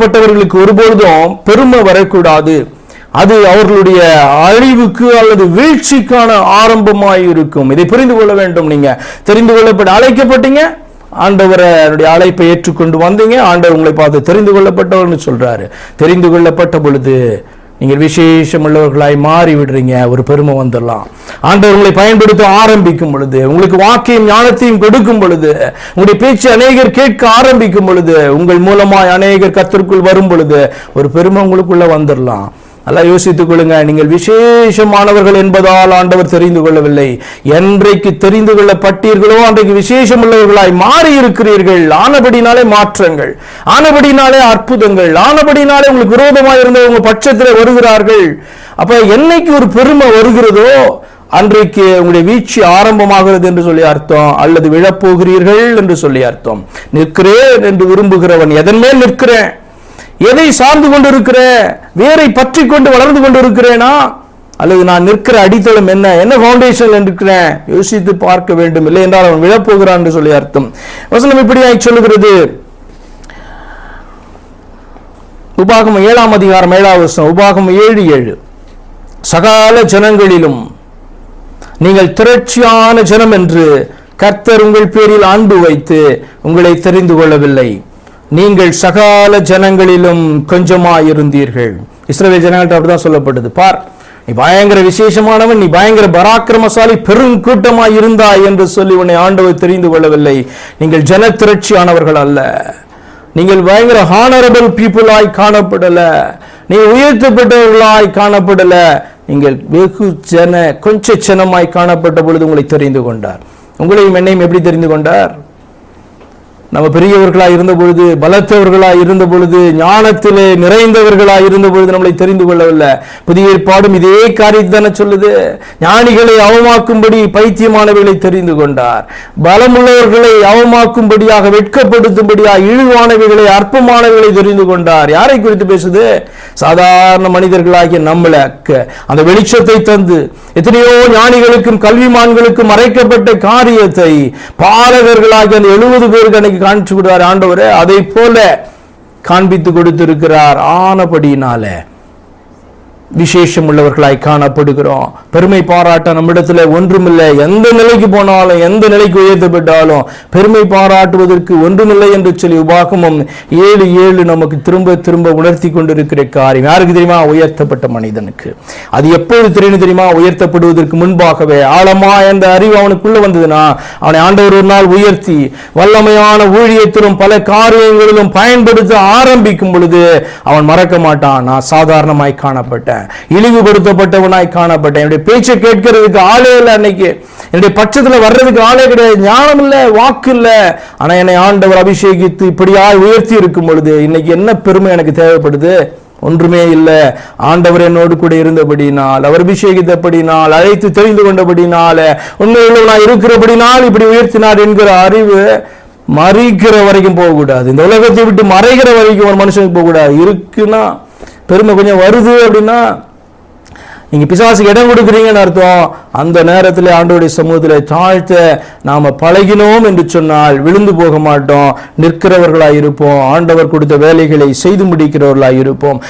கொள்ளப்பட்டவர்களுக்கு ஒருபொழுதும் பெருமை வரக்கூடாது. அது அவர்களுடைய அழிவுக்கு அல்லது வீழ்ச்சிக்கான ஆரம்பமாய் இருக்கும். இதை புரிந்து கொள்ள வேண்டும் நீங்க. தெரிந்து கொள்ளப்பட்டு அழைக்கப்பட்டீங்க. ஆண்டவருடைய அழைப்பை ஏற்றுக்கொண்டு வந்தீங்க. ஆண்டவர் உங்களை பார்த்து தெரிந்து கொள்ளப்பட்டவர்னு சொல்றாரு. தெரிந்து கொள்ளப்பட்ட பொழுது நீங்கள் விசேஷம் உள்ளவர்களாய் மாறி விடுறீங்க ஒரு பெருமை வந்துடலாம். ஆண்டவர் உங்களை பயன்படுத்த ஆரம்பிக்கும் பொழுது உங்களுக்கு வாக்கையும் ஞானத்தையும் கொடுக்கும் பொழுது உங்களுடைய பேச்சு அநேகர் கேட்க ஆரம்பிக்கும் பொழுது உங்கள் மூலமாய் அநேகர் கத்திற்குள் வரும் பொழுது ஒரு பெருமை உங்களுக்குள்ள வந்துடலாம். நல்லா யோசித்துக் கொள்ளுங்க. நீங்கள் விசேஷமானவர்கள் என்பதால் ஆண்டவர் தெரிந்து கொள்ளவில்லை. என்றைக்கு தெரிந்து கொள்ளப்பட்டீர்களோ அன்றைக்கு விசேஷம் உள்ளவர்களாய் மாறி இருக்கிறீர்கள் ஆனபடினாலே மாற்றங்கள் ஆனபடினாலே அற்புதங்கள் ஆனபடினாலே உங்களுக்கு விரோதமாக இருந்த உங்க பட்சத்தில் வருகிறார்கள். அப்ப என்னைக்கு ஒரு பெருமை வருகிறதோ அன்றைக்கு உங்களுடைய வீழ்ச்சி ஆரம்பமாகிறது என்று சொல்லி அர்த்தம் அல்லது விழப்போகிறீர்கள் என்று சொல்லி அர்த்தம். நிற்கிறேன் என்று விரும்புகிறவன் எதன் மேல் நிற்கிறேன்? எதை சார்ந்து கொண்டிருக்கிறேன்? வேரை பற்றி கொண்டு வளர்ந்து கொண்டு இருக்கிறேனா அல்லது நான் நிற்கிற அடித்தளம் என்ன? என்ன ஃபவுண்டேஷன் இருக்கிறேன் யோசித்து பார்க்க வேண்டும். இல்லை என்றால் அவன் விழப்போகிறான் என்று சொல்லி அர்த்தம். வசனம் இப்படியாய் சொல்லுகிறது. உபாகம் ஏழாம் அதிகாரம் ஏழாவது வசனம். உபாகம் ஏழு ஏழு. சகால ஜனங்களிலும் நீங்கள் திரட்சியான ஜனம் என்று கர்த்தர் உங்கள் பேரில் அன்பு வைத்து உங்களை தெரிந்து கொள்ளவில்லை. நீங்கள் சகால ஜனங்களிலும் கொஞ்சமாயிருந்தீர்கள். இஸ்ரேல் ஜனங்கள்ட்ட அப்படிதான் சொல்லப்பட்டது. பார் நீ பயங்கர விசேஷமானவன் நீ பயங்கர பராக்கிரமசாலி பெருங்கூட்டமாய் இருந்தாய் என்று சொல்லி உன்னை ஆண்டவர் தெரிந்து கொள்ளவில்லை. நீங்கள் ஜன திரட்சியானவர்கள் அல்ல. நீங்கள் பயங்கர ஹானரபிள் பீப்புளாய் காணப்படல. நீ உயர்த்தப்பட்டவர்களாய் காணப்படல. நீங்கள் வெகு ஜன கொஞ்ச ஜனமாய் காணப்பட்ட பொழுது உங்களை தெரிந்து கொண்டார். உங்களையும் என்னையும் எப்படி தெரிந்து கொண்டார்? நம்ம பெரியவர்களாக இருந்த பொழுது பலத்தவர்களாக இருந்த பொழுது ஞானத்திலே நிறைந்தவர்களாக இருந்த பொழுது நம்மளை தெரிந்து கொள்ளவில்லை. புதிய ஏற்பாடும் இதே காரியத்தை தானே சொல்லுது. ஞானிகளை அவமாக்கும்படி பைத்தியமானவர்களை தெரிந்து கொண்டார். பலமுள்ளவர்களை அவமாக்கும்படியாக வெட்கப்படுத்தும்படியாக இழிவானவைகளை அற்பமானவைகளை தெரிந்து கொண்டார். யாரை குறித்து பேசுது? சாதாரண மனிதர்களாகிய நம்மளை அக்க- அந்த வெளிச்சத்தை தந்து எத்தனையோ ஞானிகளுக்கும் கல்விமான்களுக்கும் மறைக்கப்பட்ட காரியத்தை பாலகர்களாகிய அந்த எழுபது பேருக்கு அன்னைக்கு காண்பிச்சு கொடுத்தார் ஆண்டவரே. அதை போல காண்பித்து கொடுத்திருக்கிறார். ஆனபடியினால. விசேஷம் உள்ளவர்களாய் காணப்படுகிறோம். பெருமை பாராட்ட நம்மிடத்தில் ஒன்றுமில்லை. எந்த நிலைக்கு போனாலும் எந்த நிலைக்கு உயர்த்தப்பட்டாலும் பெருமை பாராட்டுவதற்கு ஒன்றுமில்லை என்று சொல்லி உபாகமம் ஏழு ஏழு நமக்கு திரும்ப திரும்ப உணர்த்தி கொண்டிருக்கிற காரியம். யாருக்கு தெரியுமா? உயர்த்தப்பட்ட மனிதனுக்கு. அது எப்பொழுது தெரியும் தெரியுமா? உயர்த்தப்படுவதற்கு முன்பாகவே ஆழமா என்ற அறிவு அவனுக்குள்ள வந்ததுன்னா அவனை ஆண்டவர் ஒரு நாள் உயர்த்தி வல்லமையான ஊழியத்திலும் பல காரியங்களிலும் பயன்படுத்த ஆரம்பிக்கும் பொழுது அவன் மறக்க மாட்டான். நான் சாதாரணமாய் காணப்பட்டேன். இழிவுபடுத்தப்பட்டவனாய் காணப்பட்டேன். என்னுடைய பேச்சை கேட்கறதுக்கு ஆளே இல்லை அன்னைக்கு. என்னுடைய பட்சத்துல வர்றதுக்கு ஆளே கிடையாது. ஞானம் இல்லை வாக்கு இல்லை. ஆனால் என்னை ஆண்டவர் அபிஷேகித்து இப்படியாய் உயர்த்தி இருக்கும் பொழுது இன்னைக்கு என்ன பெருமை எனக்கு தேவைப்படுது? ஒன்றுமே இல்லை. ஆண்டவர் என்னோடு கூட இருந்தபடினால் அவர் அபிஷேகித்தபடினால் அழைத்து தெரிந்து கொண்டபடினால நான் இருக்கிறபடினால் இப்படி உயர்த்தினார் என்கிற அறிவு மறைக்கிற வரைக்கும் போகக்கூடாது. இந்த உலகத்தை விட்டு மறைகிற வரைக்கும் ஒரு மனுஷனுக்கு போகக்கூடாது. இருக்குன்னா பெருமை கொஞ்சம் வருது அப்படின்னா நீங்க பிசாசுக்கு இடம் கொடுக்குறீங்கன்னு அர்த்தம். அந்த நேரத்தில் ஆண்டவருடைய சமூகத்தில் தாழ்த்த நாம பழகினோம் என்று சொன்னால் விழுந்து போக மாட்டோம். நிற்கிறவர்களாக இருப்போம் ஆண்டவர் கொடுத்த வேலைகளை செய்து முடிக்கிறவர்களாக இருப்போம்